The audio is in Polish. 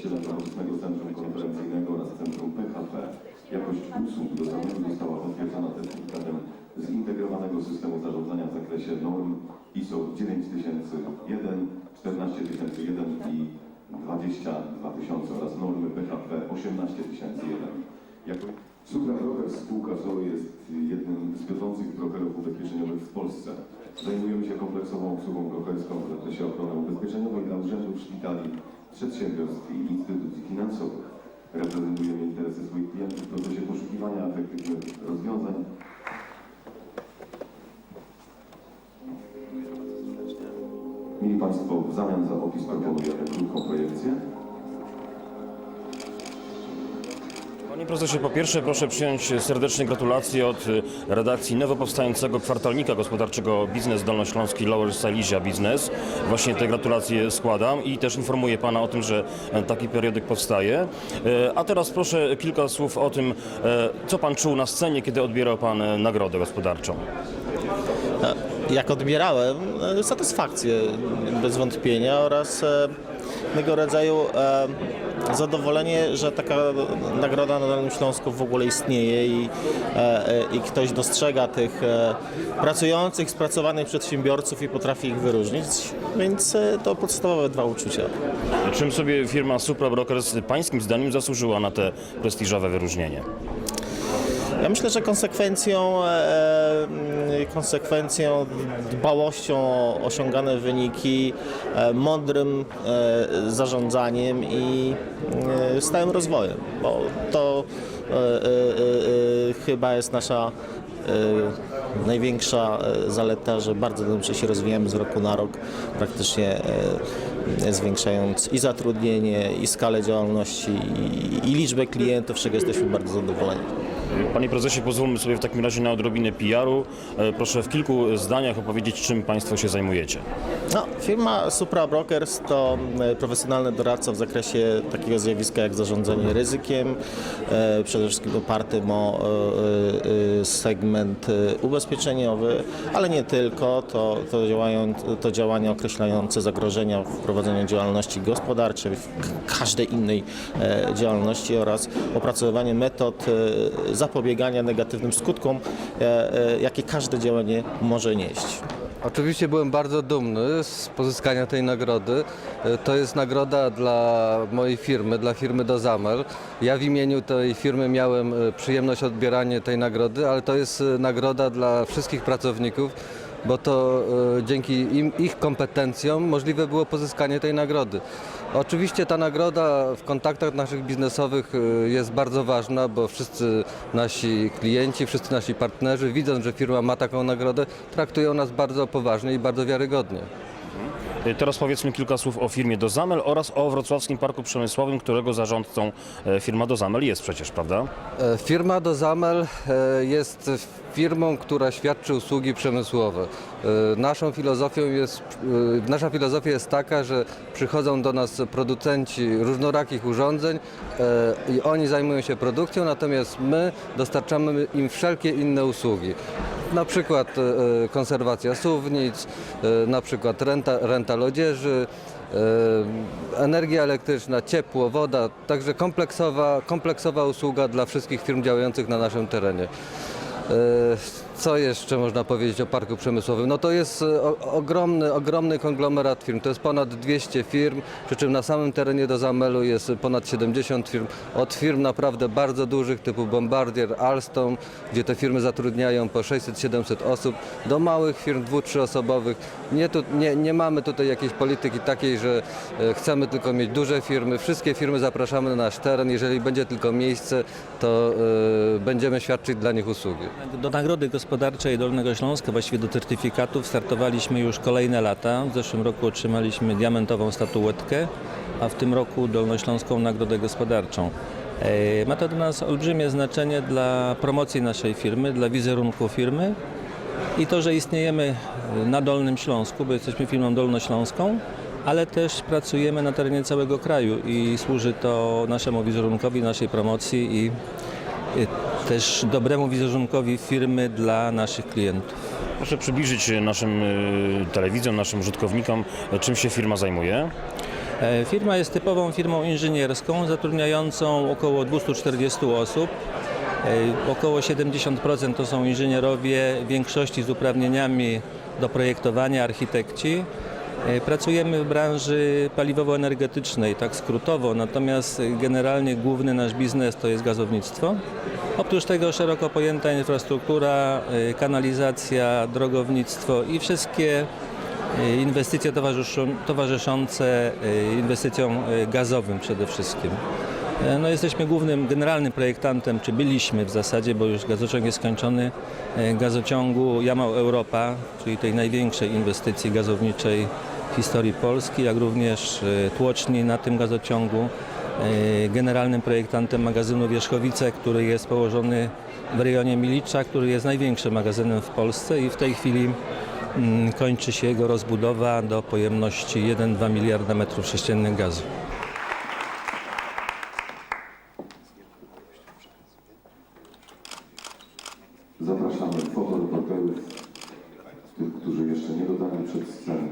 Właścicielem nowoczesnego centrum konferencyjnego oraz centrum PHP. Jakość usług do zamętu została potwierdzona certyfikatem zintegrowanego systemu zarządzania w zakresie norm ISO 9001, 14001 i 22000 oraz normy PHP 18001. Jako Supra Brokers spółka ZOO jest jednym z wiodących brokerów ubezpieczeniowych w Polsce. Zajmujemy się kompleksową obsługą brokerską w zakresie ochrony ubezpieczeniowej dla urzędów, szpitali, przedsiębiorstw i instytucji finansowych. Reprezentujemy interesy swoich klientów w procesie poszukiwania efektywnych rozwiązań Mieli Państwo w zamian za opis proponujemy krótką projekcję. Panie prezesie, po pierwsze proszę przyjąć serdeczne gratulacje od y, redakcji nowo powstającego kwartalnika gospodarczego Biznes Dolnośląski Lower Silesia Biznes. Właśnie te gratulacje składam i też informuję Pana o tym, że e, taki periodyk powstaje. E, A teraz proszę kilka słów o tym, e, co Pan czuł na scenie, kiedy odbierał Pan nagrodę gospodarczą. jak odbierałem, satysfakcję bez wątpienia oraz pewnego rodzaju zadowolenie, że taka nagroda na Dolnym Śląsku w ogóle istnieje i, e, e, i ktoś dostrzega tych e, pracujących, spracowanych przedsiębiorców i potrafi ich wyróżnić, więc to podstawowe dwa uczucia. Czym sobie firma Supra Brokers Pańskim zdaniem zasłużyła na te prestiżowe wyróżnienie? Ja myślę, że konsekwencją, e, mm, konsekwencją, dbałością o osiągane wyniki, e, mądrym e, zarządzaniem i e, stałym rozwojem, bo to e, e, e, chyba jest nasza e, największa e, zaleta, że bardzo dobrze się rozwijamy z roku na rok, praktycznie e, zwiększając i zatrudnienie, i skalę działalności, i, i liczbę klientów, z czego jesteśmy bardzo zadowoleni. Panie prezesie, pozwólmy sobie w takim razie na odrobinę PR-u. E, Proszę w kilku zdaniach opowiedzieć, czym Państwo się zajmujecie. No, firma Supra Brokers to e, profesjonalny doradca w zakresie takiego zjawiska jak zarządzanie ryzykiem, e, przede wszystkim opartym o segment ubezpieczeniowy, ale nie tylko, to, to, działają, to działania określające zagrożenia w prowadzeniu działalności gospodarczej, w każdej innej działalności oraz opracowywanie metod zapobiegania negatywnym skutkom, e, e, jakie każde działanie może nieść. Oczywiście byłem bardzo dumny z pozyskania tej nagrody. E, To jest nagroda dla mojej firmy, dla firmy Dozamel. Ja w imieniu tej firmy miałem przyjemność odbierania tej nagrody, ale to jest nagroda dla wszystkich pracowników, bo to e, dzięki im, ich kompetencjom możliwe było pozyskanie tej nagrody. Oczywiście ta nagroda w kontaktach naszych biznesowych e, jest bardzo ważna, bo wszyscy nasi klienci, wszyscy nasi partnerzy, widząc, że firma ma taką nagrodę, traktują nas bardzo poważnie i bardzo wiarygodnie. E, Teraz powiedzmy kilka słów o firmie Dozamel oraz o Wrocławskim Parku Przemysłowym, którego zarządcą e, firma Dozamel jest przecież, prawda? E, Firma Dozamel e, jest firmą, która świadczy usługi przemysłowe. Naszą filozofią jest, nasza filozofia jest taka, że przychodzą do nas producenci różnorakich urządzeń i oni zajmują się produkcją, natomiast my dostarczamy im wszelkie inne usługi. Na przykład e, konserwacja suwnic, e, na przykład renta, rental odzieży, e, energia elektryczna, ciepło, woda, także kompleksowa, kompleksowa usługa dla wszystkich firm działających na naszym terenie. Co jeszcze można powiedzieć o parku przemysłowym? No to jest e, ogromny, ogromny konglomerat firm. To jest ponad 200 firm, przy czym na samym terenie do Zamelu jest ponad 70 firm. Od firm naprawdę bardzo dużych typu Bombardier, Alstom, gdzie te firmy zatrudniają po 600-700 osób, do małych firm dwu, trzyosobowych. Nie, tu, nie, nie mamy tutaj jakiejś polityki takiej, że e, chcemy tylko mieć duże firmy. Wszystkie firmy zapraszamy na nasz teren. Jeżeli będzie tylko miejsce, to e, będziemy świadczyć dla nich usługi. Do Nagrody Gospodarczej Dolnego Śląska, właściwie do certyfikatów, startowaliśmy już kolejne lata. W zeszłym roku otrzymaliśmy diamentową statuetkę, a w tym roku Dolnośląską Nagrodę Gospodarczą. E, Ma to dla nas olbrzymie znaczenie dla promocji naszej firmy, dla wizerunku firmy i to, że istniejemy na Dolnym Śląsku, bo jesteśmy firmą dolnośląską, ale też pracujemy na terenie całego kraju i służy to naszemu wizerunkowi, naszej promocji i też dobremu wizerunkowi firmy dla naszych klientów. Proszę przybliżyć naszym y, telewidzom, naszym użytkownikom, czym się firma zajmuje. E, Firma jest typową firmą inżynierską zatrudniającą około 240 osób. E, Około 70% to są inżynierowie, w większości z uprawnieniami do projektowania, architekci. E, Pracujemy w branży paliwowo-energetycznej, tak skrótowo, natomiast generalnie główny nasz biznes to jest gazownictwo. Oprócz tego szeroko pojęta infrastruktura, e, kanalizacja, drogownictwo i wszystkie e, inwestycje towarzyszą- towarzyszące inwestycjom gazowym przede wszystkim. E, No, jesteśmy głównym, generalnym projektantem, czy byliśmy w zasadzie, bo już gazociąg jest skończony, e, gazociągu Jamał Europa, czyli tej największej inwestycji gazowniczej w historii Polski, jak również e, tłoczni na tym gazociągu. Generalnym projektantem magazynu Wierzchowice, który jest położony w rejonie Milicza, który jest największym magazynem w Polsce i w tej chwili mm, kończy się jego rozbudowa do pojemności 1,2 miliarda metrów sześciennych gazu. Zapraszamy fotoreporterów, tych, którzy jeszcze nie dotarli przed scenę.